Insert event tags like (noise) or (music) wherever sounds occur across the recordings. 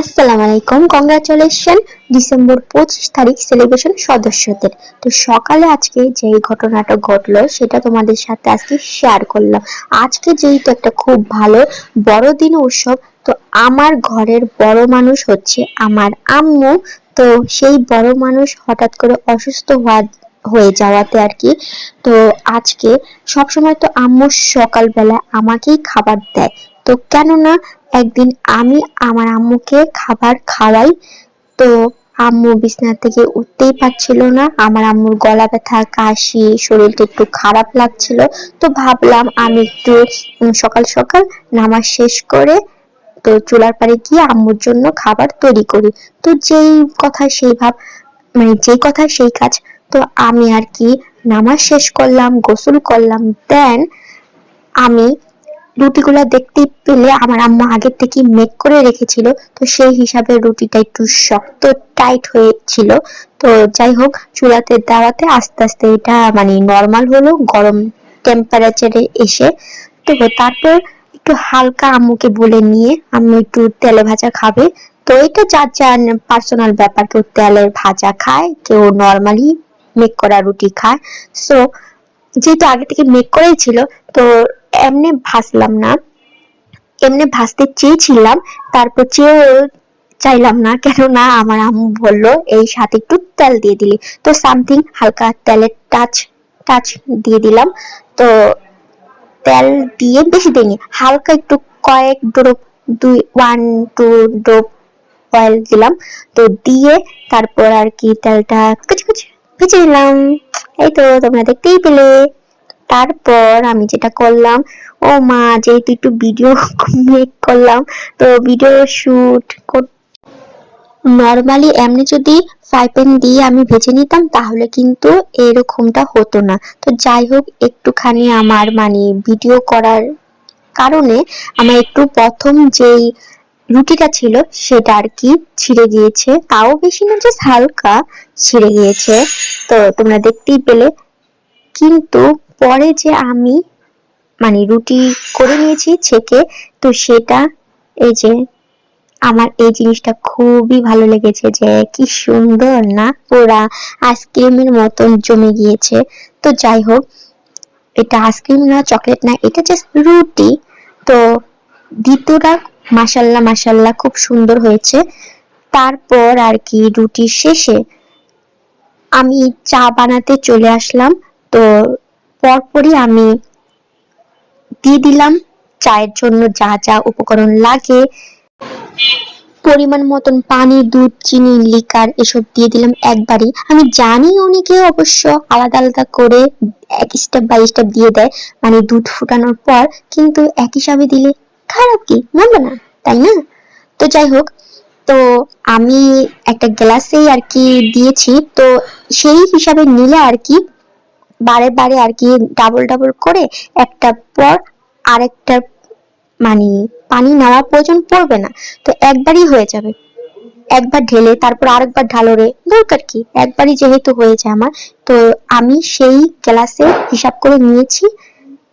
আসসালামু আলাইকুম congratulation December পঁচিশ তারিখ সেলিব্রেশন সদস্যদের। তো সকালে আজকে যে ঘটনাটা ঘটলো, সেটা তোমাদের সাথে আজকে শেয়ার করলাম। আজকে যেহেতু একটা খুব ভালো, বড়দিন উৎসব, তো আমার ঘরের বড় মানুষ হচ্ছে আমার আম্মু। তো সেই বড় মানুষ হঠাৎ করে অসুস্থ হওয়া, হয়ে যাওয়াতে আর কি, তো আজকে সবসময় তো আম্মু সকালবেলা আমাকেই খাবার দেয়। তো কেননা একদিন আমি আমার আম্মুকে খাবার খাওয়াই, তো আম্মু বিছানা থেকে উঠতেই পারছিল না। আমার আম্মুর গলা ব্যথা, কাশি, শরীরটা একটু খারাপ লাগছিল। তো ভাবলাম আমি একটু সকাল সকাল নামাজ শেষ করে তো চুলার পাড়ে গিয়ে আম্মুর জন্য খাবার তৈরি করি। তো যেই কথা সেই ভাব মানে যেই কথা সেই কাজ, তো আমি আর কি নামাজ শেষ করলাম, গোসল করলাম দেন আমি রুটিগুলা দেখতে পেলে আমার আম্মা আগের থেকে মেক করে রেখেছিল। তো সেই হিসাবে রুটিটা একটু শক্ত টাইট হয়েছিল। তো যাই হোক, চুলাতে দেওয়াতে আস্তে আস্তে এটা মানে নর্মাল হলো, গরম টেম্পারেচারে এসে। তো তারপর একটু হালকা আম্মুকে বলে নিয়ে আম্মু একটু তেলে ভাজা খাবে। তো এটা যার যার পার্সোনাল ব্যাপার, কেউ তেলের ভাজা খায়, কেউ নর্মালি মেক করা রুটি খায়। সো যেহেতু আগে থেকে মেক করেই ছিল, তো এমনি ভাজলাম না। এমনি ভাজতে চেয়েছিলাম, তারপর চেয়েও চাইলাম না, কেননা আমার আম্মু বলল, এই সাথে একটু তেল দিয়ে দিলি। তো সামথিং হালকা তেলের টাচ টাচ দিয়ে দিলাম। তো তেল দিয়ে বেশি দিইনি হালকা একটু কয়েক ড্রপ দুই ওয়ান টু ড্রপ অয়েল দিলাম। তো দিয়ে তারপর আর কি তেলটা কুচি কুচি ভেজে নিলাম। এই তো তোমরা দেখতেই পেলে। তারপর আমি যেটা করলাম, ও মা, যেহেতু একটু ভিডিও মেক করলাম, তো ভিডিও শুট নর্মালি এমনি যদি ফ্রাই প্যান দিয়ে আমি ভেজে নিতাম, তাহলে কিন্তু এরকমটা হতো না। তো যাই হোক, একটুখানি আমার মানে ভিডিও করার কারণে আমার একটু প্রথম যেই রুটিটা ছিল, সেটা আর কি ছিঁড়ে গিয়েছে। তাও বেশি না জাস্ট হালকা ছিঁড়ে গিয়েছে। তো তোমরা দেখতেই পেলে। কিন্তু পরে যে আমি মানে রুটি করে নিয়েছি ছেকে, তো সেটা এই যে আমার এই জিনিসটা খুবই ভালো লেগেছে যে কি সুন্দর না পুরা আইসক্রিমের মতন জমে গিয়েছে। তো যাই হোক, এটা আইসক্রিম না চকলেট না, এটা জাস্ট রুটি। তো দ্বিতীয়টা মাসাল্লাহ মাসাল্লাহ খুব সুন্দর হয়েছে। তারপর আর কি রুটির শেষে আমি চা বানাতে চলে আসলাম। তো পরপরই আমি দিয়ে দিলাম। চায়ের জন্য যা যা উপকরণ লাগে, পরিমাণ মতন পানি, দুধ, চিনি, লিকার এসব দিয়ে দিলাম একবারই আমি জানি অনেকে অবশ্য আলাদা আলাদা করে এক স্টেপ বাই স্টেপ দিয়ে দেয় মানে দুধ ফুটানোর পর, কিন্তু এক হিসাবে দিলে খারাপ কি? মনে না, তাই না? তো যাই হোক, তো আমি একটা গ্লাসেই আর কি দিয়েছি, তো সেই হিসাবে নিলে আর কি বারে বারে আর কি ডাবল ডাবল করে একটা পর আরেকটার মানে পানি নেওয়ার প্রয়োজন পড়বে না। তো একবারই হয়ে যাবে। একবার ঢেলে তারপর আরেকবার ঢালো রে দরকার কি? একবারই যেহেতু হয়েছে আমার, তো আমি সেই গ্লাসে হিসাব করে নিয়েছি।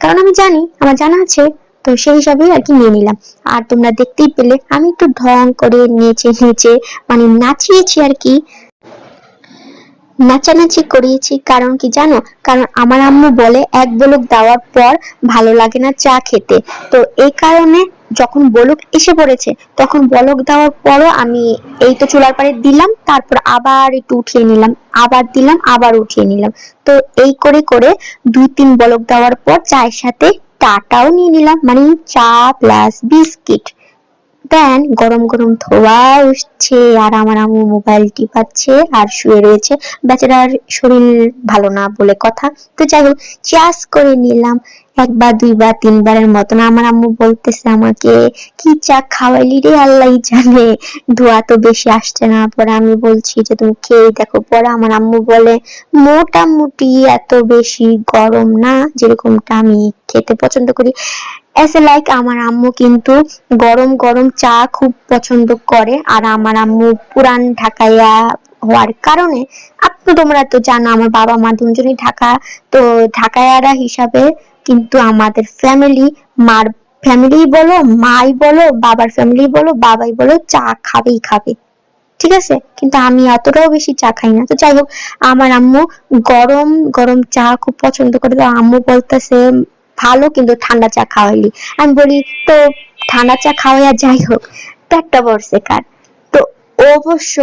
কারণ আমি জানি, আমার জানা আছে, তো সেই হিসাবেই আর কি নিয়ে নিলাম। আর তোমরা দেখতেই পেলে, আমি একটু ঢং করে নেচে নেচে মানে নাচিয়েছি আর কি। নাচানাচি করিয়েছি, কারণ কি জানো? কারণ আমার আম্মু বলে, এক বলক দেওয়ার পর ভালো লাগে না চা খেতে। তো এই কারণে যখন বলক এসে পড়েছে, তখন বলক দেওয়ার পরও আমি এই তো চুলার পাড়ে দিলাম, তারপর আবার একটু উঠিয়ে নিলাম, আবার দিলাম, আবার উঠিয়ে নিলাম। তো এই করে করে দুই তিন বলক দেওয়ার পর চায়ের সাথে টাটাও নিয়ে নিলাম মানে চা প্লাস বিস্কিট। দেন গরম গরম ধোয়া উঠছে, আর আমার আম্মু মোবাইল টিপাচ্ছে, আর শুয়ে রয়েছে। বেচারার শরীর ভালো না বলে কথা। তো যাই হোক চাষ করে নিলাম। একবার, দুইবার, তিনবারের মতন আমার আম্মু বলতেছে আমাকে, কি চা খাওয়াইলি রে? আল্লাহ জানে। ধোয়া তো বেশি আসছে না। পরে আমি বলছি যে, তুমি খেয়ে দেখো। পরে আমার আম্মু বলে, মোটামুটি এত বেশি গরম না, যেরকমটা আমি খেতে পছন্দ করি। এস এ লাইক আমার আম্মু কিন্তু গরম গরম চা খুব পছন্দ করে। আর আমার আম্মু পুরান ঢাকাইয়া হওয়ার কারণে আপনি তোমরা তো জানো আমার বাবা মা দুজনই ঢাকা, তো ঢাকাইয়ারা হিসাবে কিন্তু আমাদের ফ্যামিলি মার ফ্যামিলি বলো, মাই বলো, বাবার ফ্যামিলি বলো, বাবাই বলো চা খাবেই খাবে। ঠিক আছে? কিন্তু আমি অতটাও বেশি চা খাই না। তো যাই হোক, আমার আম্মু গরম গরম চা খুব পছন্দ করে। তো আম্মু বলতেছে ভালো কিন্তু ঠান্ডা চা খাওয়াইলি। আমি বলি তো ঠান্ডা চা খাওয়াইয়া যাই হোক পেটটা ভরছে কার? তো অবশ্য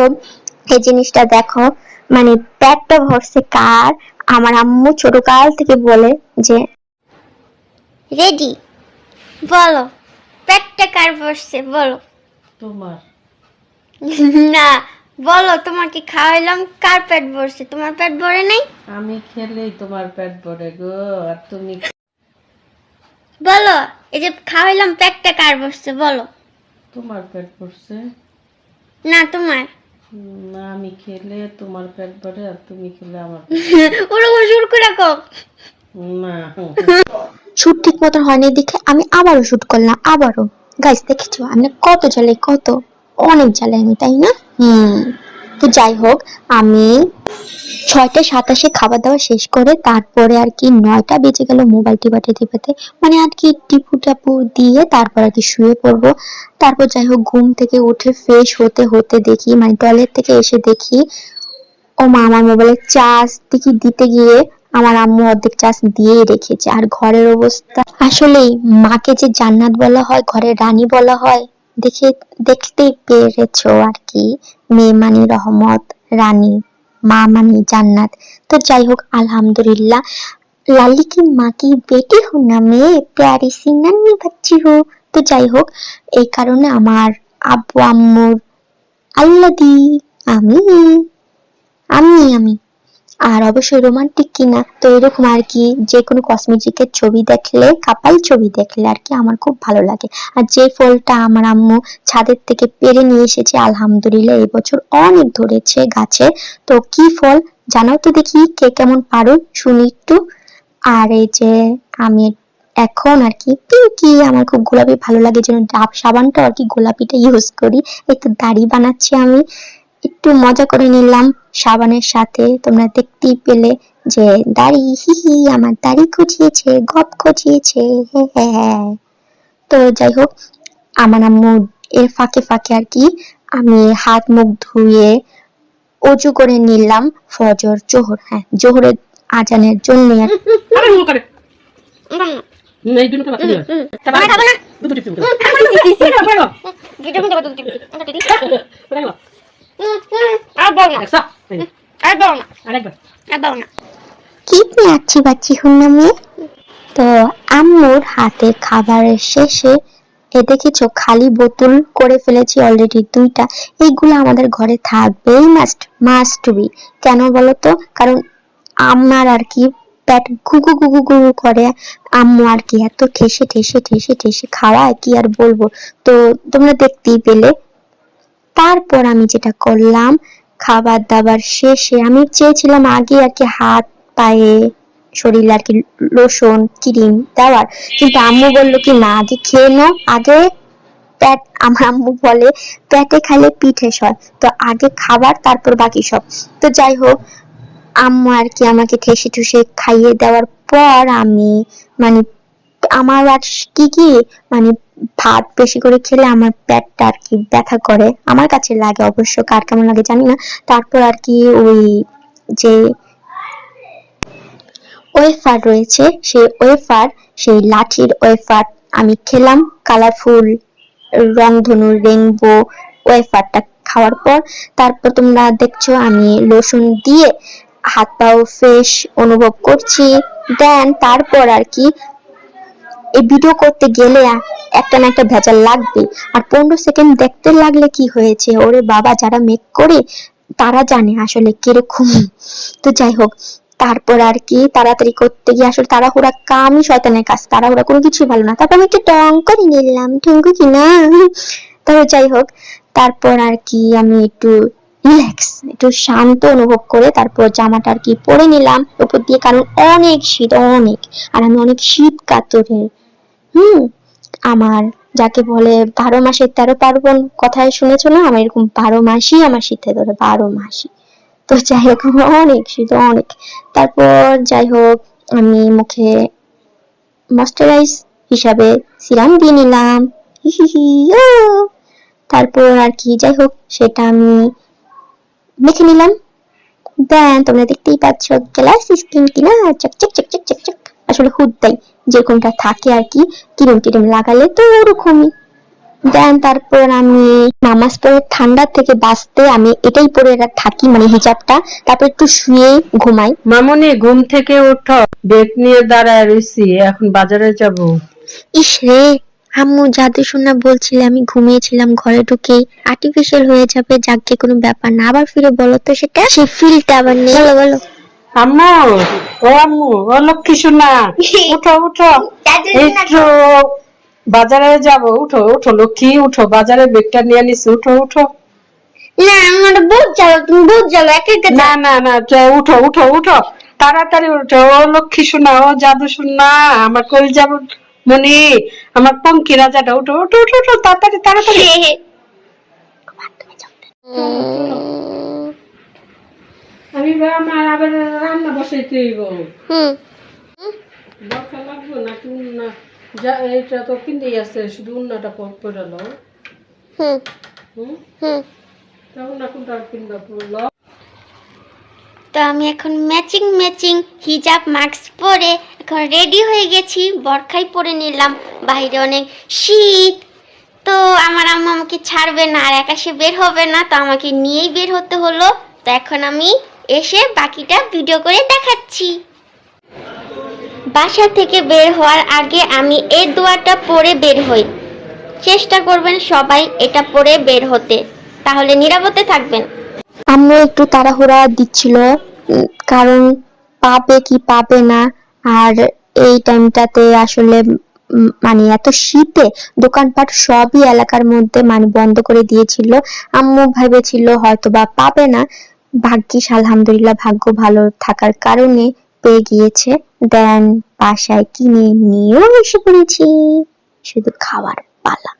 এই জিনিসটা দেখো মানে পেটটা ভরছে কার? আমার আম্মু ছোট কাল থেকে বলে যে রেডি বলো পেটটা কার বসছে বলো? তোমার। না বলো তোমাকে খাওয়াইলাম কার পেট ভরছে? তোমার পেট ভরে নাই? আমি খেলেই তোমার পেট ভরে গো আর তুমি বলো এই যে খাওয়াইলাম পেটটা কার বসছে বলো। তোমার পেট ভরছে না তোমার। না আমি খেলে তোমার পেট ভরে আর তুমি খেলে আমার (laughs) ওরকম জোর করে কো না। শুট ঠিক মতন হয়নি দেখে আমি আবারও শুট করলাম আবারও। গাইস দেখেছ? আমি কত জ্বালাই কত? অনেক জ্বালাই আমি তাই না? হুম। তো যাই হোক, আমি ছয়টা সাতাশে খাবার দাওয়া শেষ করে তারপরে আর কি নয়টা বেজে গেল মোবাইল টিপাতে টিপাতে। মানে আর কি টিপু টাপু দিয়ে তারপর আর কি শুয়ে পড়ব। তারপর যাই হোক, ঘুম থেকে উঠে ফ্রেশ হতে হতে দেখি মানে টয়লেট থেকে এসে দেখি, ও মা, আমার মোবাইলে চার্জ দেখি দিতে গিয়ে আমার আম্মু অর্ধেক চার্জ দিয়েই রেখেছে। আর ঘরের অবস্থা, আসলেই মাকে যে জান্নাত বলা হয়, ঘরের রানী বলা হয় দেখে দেখতেই পেরেছ আর কি? মেয়ে মানি রহমত, রানী, মা মানি জান্নাত। তো যাই হোক, আলহামদুলিল্লাহ। লালি কি মা কি বেটি হো না মেয়ে? প্যারি সি নান্নি বাচ্চি হো? তো যাই হোক, এই কারণে আমার আব্বু, আম্মুর আল্লাদি, আমি আমি আমি। আর অবশ্যই রোমান্টিক কিনা? তো এরকম আর কি, যে কোনো কসমেটিকের ছবি দেখলে কাপাল ছবি দেখলে আর কি আমার খুব ভালো লাগে। আর যে ফলটা আমার আম্মু ছাদের থেকে পেরে নিয়ে এসেছে, আলহামদুলিল্লাহ এবছর অনেক ধরেছে গাছে। তো কি ফল? জানাও তো দেখি কে কেমন পারো শুনি একটু। আর এই যে আমি এখন আর কি পিঙ্কি, আমার খুব গোলাপি ভালো লাগে যেন ডাব সাবানটা আর কি গোলাপিটা ইউজ করি। একটু দাড়ি বানাচ্ছি আমি। একটু মজা করে নিলাম। সাবানের সাথে তোমরা দেখতেই পেলে যে দাড়ি হি হি আমার দাড়ি খুঁচিয়েছে গপ খুঁচিয়েছে হ্যাঁ হ্যাঁ তো যাই হোক আমার আম্মু এর ফাঁকে ফাঁকে আর কি আমি হাত মুখ ধুয়ে অজু করে নিলাম ফজর জোহর। হ্যাঁ জোহরের আজানের জন্য (laughs) আরে আর বল না। একশো। আর বল না। আরেকবার। আর বল না কি পেঁয়াচ্ছি বাচ্চি হুন্নামে তো আম্মুর হাতে খাবারের শেষে এ দেখেছ খালি বোতল করে ফেলেছি অলরেডি দুইটা। এইগুলো আমাদের ঘরে থাকবেই মাস্ট মাস্ট বি কেন বলতো? কারণ আমার আর কি পেট গুগু গুগু গুগু করে। আম্মু আর কি এত ঠেসে ঠেসে ঠেসে ঠেসে খাওয়ায় কি আর বলব? তো তোমরা দেখতেই পেলে। তারপর আমি যেটা করলাম খাবার দাবার শেষে আমি চেয়েছিলাম আগে আর কি হাত, পায়ে, শরীরে আর কি লোশন, ক্রিম দেওয়ার। কিন্তু আম্মু বলল কি না আগে খেয়ে নাও। আগে আমার আম্মু বলে, পেটে খাইলে পিঠে সয়। তো আগে খাবার, তারপর বাকি সব। তো যাই হোক, আম্মু আর কি আমাকে ঠেসে ঠুসে খাইয়ে দেওয়ার পর আমি মানে আমার আর কি কি মানে ভাত বেশি করে খেলে আমার পেটটা আর কি ব্যথা করে। আমার কাছে লাগে অবশ্য কার কেমন লাগে জানি না। তারপর আর কি ওই যে ওয়েফার রয়েছে, সেই ওয়েফার, সেই লাঠির ওয়েফার আমি খেলাম। কালারফুল রংধনু, রেইনবো ওয়েফারটা খাওয়ার পর তারপর তোমরা দেখছ আমি লোশন দিয়ে হাত পাও ফ্রেশ অনুভব করছি। দেন তারপর আর কি এই ভিডিও করতে গেলে একটা না একটা ভেজাল লাগবে আর পনেরো সেকেন্ড দেখতে লাগলে কি হয়েছে? ওরে বাবা, যারা মেক করে, তারা জানে আসলে কীরকম। তো যাই হোক, তারপর আর কি, তাড়াতাড়ি করতে গিয়ে আসলে তাড়াহুড়া কামই শয়তানের কাজ। তাড়াহুড়া কোনো কিছুই ভালো না। তারপর আমি একটু টং করে নিলাম ঠুঙ্কু কি না? তবে যাই হোক, তারপর আর কি আমি একটু রিল্যাক্স একটু শান্ত অনুভব করে তারপর জামাটা আর কি পরে নিলাম। উপর দিয়ে কারণ অনেক শীত, অনেক। আর আমি অনেক শীত কাতরের হুম, আমার যাকে বলে বারো মাসের তেরো পার্বণ কথায় শুনেছো না? আমার এরকম বারো মাসই আমার শীতে ধরে, বারো মাসই। তো যাই হোক, অনেক শীত, অনেক। তারপর যাই হোক, আমি মুখে ময়শ্চারাইজ হিসাবে সিরাম দিয়ে নিলাম। তারপর আর কি, যাই হোক, সেটা আমি মেখে নিলাম। দেন তোমরা দেখতেই পাচ্ছ গ্লাস স্কিন কিনা? চকচক চকচক চকচক। আসলে হুদ্দাই যেরকমটা থাকে আর কি কিরম টিরম লাগালে তো ওরকমই। দেন তারপর আমি নামাজ পড়ে ঠান্ডা থেকে বাঁচতে আমি এটাই পরে থাকি মানে হিজাবটা। তারপর একটু শুয়ে ঘুমাই। মামনি ঘুম থেকে ওঠো বেগ নিয়ে দাঁড়ায় রয়েছি এখন বাজারে যাব। ইস রে আম্মু জাদু শোনা বলছিলে আমি ঘুমিয়েছিলাম ঘরে ঢুকে। আর্টিফিশিয়াল হয়ে যাবে যাকে কোনো ব্যাপার না। আবার ফিরে বলো তো সেটা? সেই ফিলটা আবার নেই। বলো বলো। আম্মু ও আম্মু ও লক্ষ্মী সোনা (laughs) উঠো উঠো। একটু বাজারে যাব উঠো উঠো লক্ষ্মী উঠো বাজারে বেগটা নিয়ে নিছি উঠো উঠো। না আমার বহুত জ্বালো তুমি বহুত জ্বালো এক এক না না না উঠো উঠো উঠো। তাড়াতাড়ি উঠো ও লক্ষ্মী সোনা ও জাদু সোনা আমার কল যাব মনি আমার পঙ্কি রাজাটা উঠো উঠো উঠো উঠো তাড়াতাড়ি তাড়াতাড়ি। (laughs) আমি আমার আবার রান্না বসাইতে হইব। হুম। দরকার লাগবে না তুমি না যা এটা তো কিনেই আছে শুধু উন্নাটা পড়ে লো হুম। হুম? হুম। তখন না কোনটা কিনবা পড়ল তো আমি এখন ম্যাচিং ম্যাচিং হিজাব মাস্ক পরে এখন রেডি হয়ে গেছি বরখাই পরে নিলাম বাইরে অনেক শীত। তো আমার আম্মা আমাকে ছাড়বে না আর একা সে বের হবে না তো আমাকে নিয়েই বের হতে হলো। তো এখন আমি এসে বাকিটা ভিডিও করে দেখাচ্ছি। বাসা থেকে বের হওয়ার আগে আমি এই দোয়াটা পরে বের হই। চেষ্টা করবেন সবাই এটা পরে বের হতে। তাহলে নিরাপদে থাকবেন। আম্মু একটু তাড়াহুড়া দিচ্ছিল কারণ পাবে কি পাবে না, আর এই টাইমটাতে আসলে মানে এত শীতে দোকানপাট সবই এলাকার মধ্যে মানে বন্ধ করে দিয়েছিল। আম্মু ভেবেছিল হয়তো বা পাবে না ভাগ্যিস, আলহামদুলিল্লাহ, ভাগ্য ভালো থাকার কারণে পেয়ে গিয়েছে দেন বাসায় কিনে নিয়েও এসে পড়েছি। শুধু খাওয়ার পালা।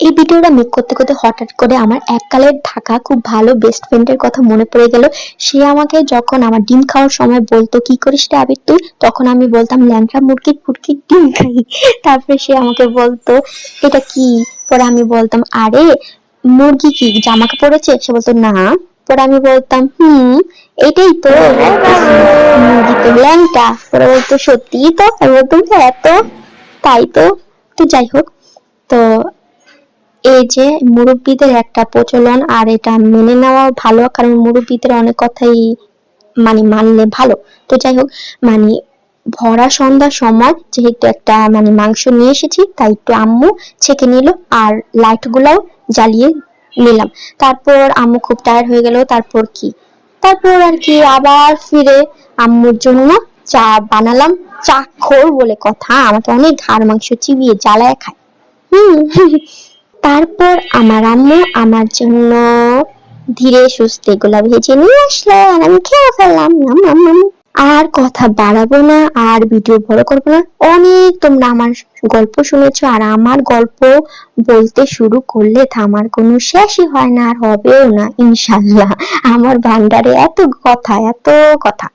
এই ভিডিওটা মেক করতে করতে হঠাৎ করে আমার এককালের থাকা খুব ভালো বেস্ট ফ্রেন্ডের কথা মনে পড়ে গেল। সে আমাকে যখন আমার ডিম খাওয়ার সময় বলতো, কি করিস রে আবির তুই? তখন আমি বলতাম, ল্যাংড়া মুরগির ফুটকির ডিম খাই। তারপরে সে আমাকে বলতো, এটা কি? পরে আমি বলতাম, আরে, মুরগি কি? জামাকে পড়েছে সে বলতো, না। পরে আমি বলতাম, হুম, এটাই তো মুরগি তো ল্যাংটা। পরে বলতো সত্যি তো আমি বলতাম হ্যাঁ তো, তাই তো। তো যাই হোক, তো এই যে মুরব্বীদের একটা প্রচলন, আর এটা মেনে নেওয়া ভালো, কারণ মুরব্বীদের অনেক কথাই মানে মানলে ভালো। তো যাই হোক মানে ভরা সন্ধ্যার সময় যেহেতু একটা মানে মাংস নিয়ে এসেছি, তাই একটু আম্মু ছেঁকে নিল, আর লাইট গুলাও জ্বালিয়ে নিলাম। তারপর আম্মু খুব টায়ার্ড হয়ে গেল, তারপর কি? তারপর আর কি, আবার ফিরে আম্মুর জন্য চা বানালাম চা খোর বলে কথা আমাকে অনেক ঘাড় মাংস চিবিয়ে জ্বালায় খায়। হুম। তারপর আমার আম্মু আমার জন্য ধীরে সুস্থে এগুলা ভেজে নিয়ে আসলো, আর আমি খেয়ে ফেললাম। নাম নাম নাম। আর কথা বাড়াবো না, আর ভিডিও বড় করব না। অনেক তোমরা আমার গল্প শুনেছো, আর আমার গল্প বলতে শুরু করলে থামার কোনো শেষই হয় না, আর হবেও না, ইনশাল্লাহ। আমার ভান্ডারে এত কথা এত কথা।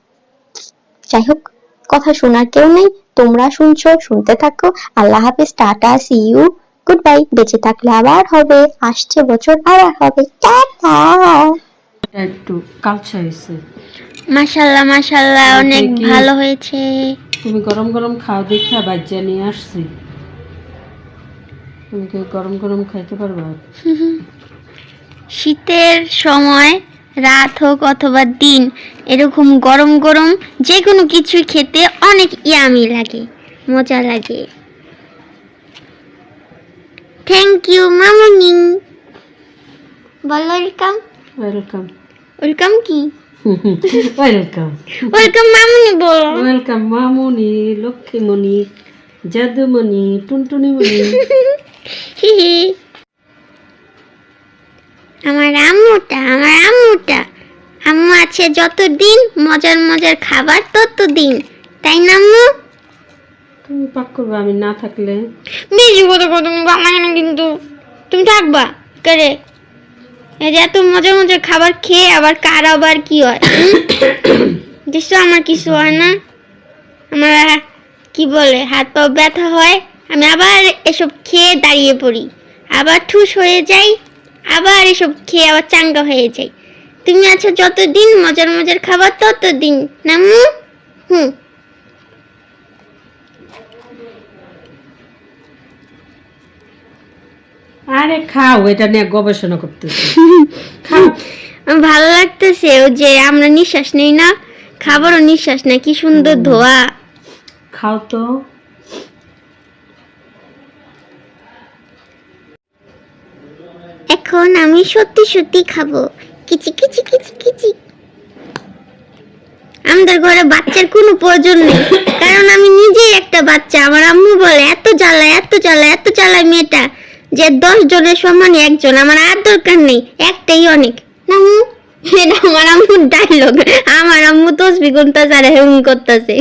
যাই হোক, কথা শোনার কেউ নেই, তোমরা শুনছো, শুনতে থাকো। আল্লাহ হাফেজ, tata see you good bye বেঁচে থাকলে আবার হবে, আসছে বছর, আবার হবে। টাটা। একটু হয়েছে মাশাল্লাহ মাশাল্লাহ অনেক ভালো হয়েছে। তুমি গরম গরম খাও দেখে বাজ্যা নিয়ে আসছি। তুমি কি গরম গরম খাইতে পারবা? শীতের সময় রাত হোক অথবা দিন এরকম গরম গরম যে কোনো কিছু খেতে অনেক ইয়ামি লাগে মজা লাগে। থ্যাংক ইউ মামুনি। বল ওয়েলকাম। ওয়েলকাম। ওয়েলকাম কি? ওয়েলকাম ওয়েলকাম মামুনি বলো ওয়েলকাম মামুনি লক্ষ্মীমণি জাদুমণি টুনটুনিমণি। আমার আম্মুটা আমার আম্মুটা। আম্মু আছে যতদিন মজার মজার খাবার ততদিন। তাই না আম্মু? তুমি পাক করবে আমি না থাকলে। বেশি কথা তুমি বাংলা কিন্তু তুমি থাকবা। করে যে এত মজার মজার খাবার খেয়ে আবার কার আবার কি হয়? দেখছ আমার কিছু হয় না? আমার, কি বলে, হাত পা ব্যথা হয়, আমি আবার এসব খেয়ে দাঁড়িয়ে পড়ি। আবার ঠুস হয়ে যাই, আবার এসব খেয়ে আবার চাঙ্গা হয়ে যাই। তুমি আছো যতদিন মজার মজার খাবার, ততদিন। নামু? হুম। আরে খাও এটা নিয়ে গবেষণা করতেছি। (laughs) খাও। ভালো লাগতেছে ও যে আমরা নিঃশ্বাস নেই না খাবারও নিঃশ্বাস নেই কি সুন্দর ধোয়া। খাও তো। এখন আমি সত্যি সত্যি খাব। কিচি কিচি কিচি কিচি। আমাদের ঘরে বাচ্চার কোনো প্রয়োজন নেই কারণ আমি নিজেই একটা বাচ্চা। আমার আম্মু বলে এত জ্বালা এত জ্বালা এত জ্বালায় মেয়েটা। যে দশ জনের সমান একজন, আমার আর দরকার নেই, একটাই অনেক। নামু, এটা আমার আম্মুর ডায়লগ আমার আম্মু তসবি গুনতাছে আর হেউন করতেছে।